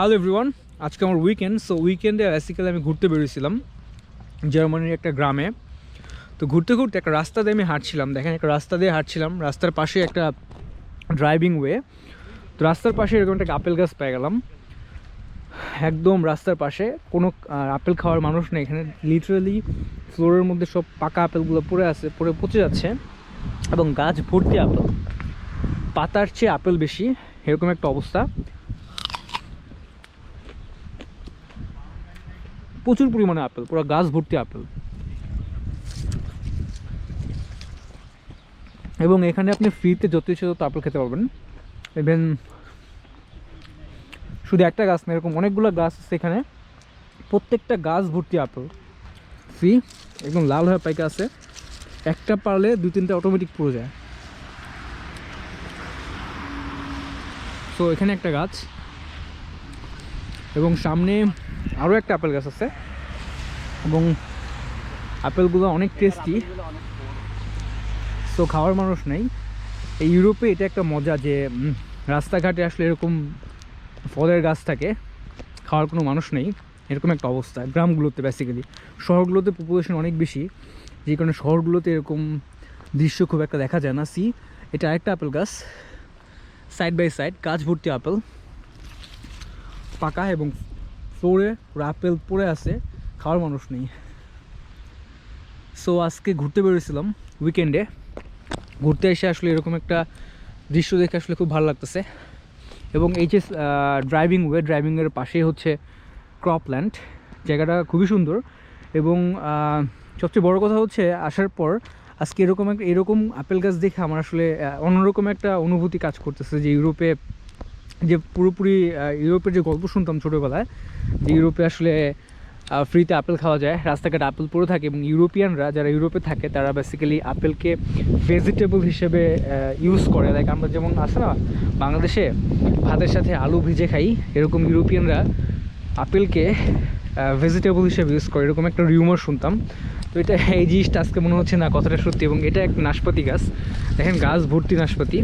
Hello everyone আজকে আমার weekend so উইকেন্ডে বেসিক্যালি আমি ঘুরতে বেরিয়েছিলাম জার্মানির একটা গ্রামে। তো ঘুরতে ঘুরতে একটা রাস্তা দিয়ে আমি হাঁটছিলাম। দেখেন, একটা রাস্তা দিয়ে হাঁটছিলাম। রাস্তার পাশে একটা ড্রাইভিং ওয়ে তো রাস্তার পাশে এরকম একটা আপেল গাছ পেয়ে গেলাম। একদম রাস্তার পাশে। কোনো আপেল খাওয়ার মানুষ নেই এখানে। লিটারালি ফ্লোরের মধ্যে সব পাকা আপেলগুলো পড়ে আছে, পড়ে, পচে যাচ্ছে। এবং গাছ ভর্তি আপেল। পাতার চেয়ে আপেল বেশি। এরকম একটা অবস্থা। প্রচুর পরিমাণে আপেল, পুরো গাছ ভর্তি আপেল। এবং এখানে আপনি ফ্রিতে তত আপেল খেতে পারবেন। ইভেন শুধু একটা গাছ না, এরকম অনেকগুলো গাছ আছে এখানে। প্রত্যেকটা গাছ ভর্তি আপেল। ফ্রি একদম লাল হয়ে পাইকা আছে। একটা পারলে দুই তিনটা অটোমেটিক পড়ে যায়। সো এখানে একটা গাছ। এবং সামনে আরও একটা আপেল গাছ আছে। এবং আপেলগুলো অনেক টেস্টি সো খাওয়ার মানুষ নেই। এই ইউরোপে এটা একটা মজা যে রাস্তাঘাটে আসলে এরকম ফলের গাছ থাকে। খাওয়ার কোনো মানুষ নেই। এরকম একটা অবস্থা গ্রামগুলোতে বেসিক্যালি শহরগুলোতে পপুলেশন অনেক বেশি। যে কারণে শহরগুলোতে এরকম দৃশ্য খুব একটা দেখা যায় না। সি এটা আরেকটা আপেল গাছ। সাইড বাই সাইড গাছ ভর্তি আপেল। পাকা এবং ফ্লোরে পুরো আপেল পড়ে আছে, খাওয়ার মানুষ নেই। সো আজকে ঘুরতে বেরোছিলাম উইকেন্ডে ঘুরতে এসে আসলে এরকম একটা দৃশ্য দেখে আসলে খুব ভালো লাগতেছে। এবং এই যে ড্রাইভিং ওয়ে ড্রাইভিংয়ের পাশেই হচ্ছে ক্রপল্যান্ড জায়গাটা খুবই সুন্দর। এবং সবচেয়ে বড় কথা হচ্ছে আসার পর আজকে এরকম একটা এরকম আপেল গাছ দেখে আমার আসলে অন্যরকম একটা অনুভূতি কাজ করতেছে যে ইউরোপে যে পুরোপুরি ইউরোপের যে গল্প শুনতাম ছোটোবেলায়, যে ইউরোপে আসলে ফ্রিতে আপেল খাওয়া যায়, রাস্তাঘাটে আপেল পড়ে থাকে এবং ইউরোপিয়ানরা যারা ইউরোপে থাকে, তারা বেসিক্যালি আপেলকে ভেজিটেবল হিসেবে ইউজ করে। লাইক আমরা যেমন আছে না, বাংলাদেশে ভাতের সাথে আলু ভিজে খাই, এরকম ইউরোপিয়ানরা আপেলকে ভেজিটেবল হিসেবে ইউজ করে। এরকম একটা রিউমার শুনতাম। তো এটা, এই জিনিসটা আজকে মনে হচ্ছে না কথাটা সত্যি এবং এটা এক নাশপাতি গাছ। দেখেন, গাছ ভর্তি নাশপাতি।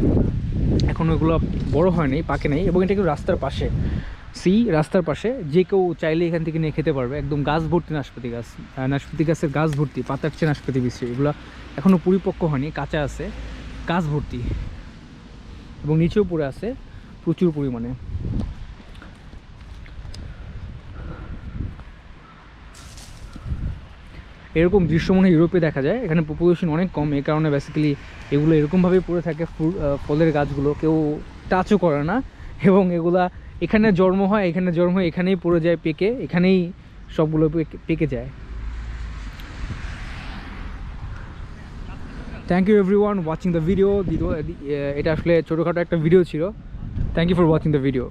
এখন ওগুলো বড় হয়নি পাকে নেই এবং এটা কিন্তু রাস্তার পাশে। সি, রাস্তার পাশে। যে কেউ চাইলে এখান থেকে নিয়ে খেতে পারবে। একদম গাছ ভর্তি নাশপাতি গাছ। নাশপাতি গাছের গাছ ভর্তি, পাতার চেয়ে নাশপাতি বেশি। এগুলো এখনও পরিপক্ক হয়নি, কাঁচা আছে, গাছ ভর্তি। এবং নিচেও পড়ে আছে প্রচুর পরিমাণে। এরকম দৃশ্য মনে ইউরোপে দেখা যায় এখানে পপুলেশন অনেক কম এই কারণে বেসিক্যালি এগুলো এরকমভাবে পড়ে থাকে আহ, ফলের গাছগুলো কেউ টাচও করে না। এবং এগুলা এখানে জন্ম হয় এখানে জন্ম হয় এখানেই পড়ে যায় পেকে এখানেই সবগুলো পেকে- পেকে যায়। Thank you every one watching the video এটা আসলে ছোটোখাটো একটা ভিডিও ছিল। Thank you for watching the video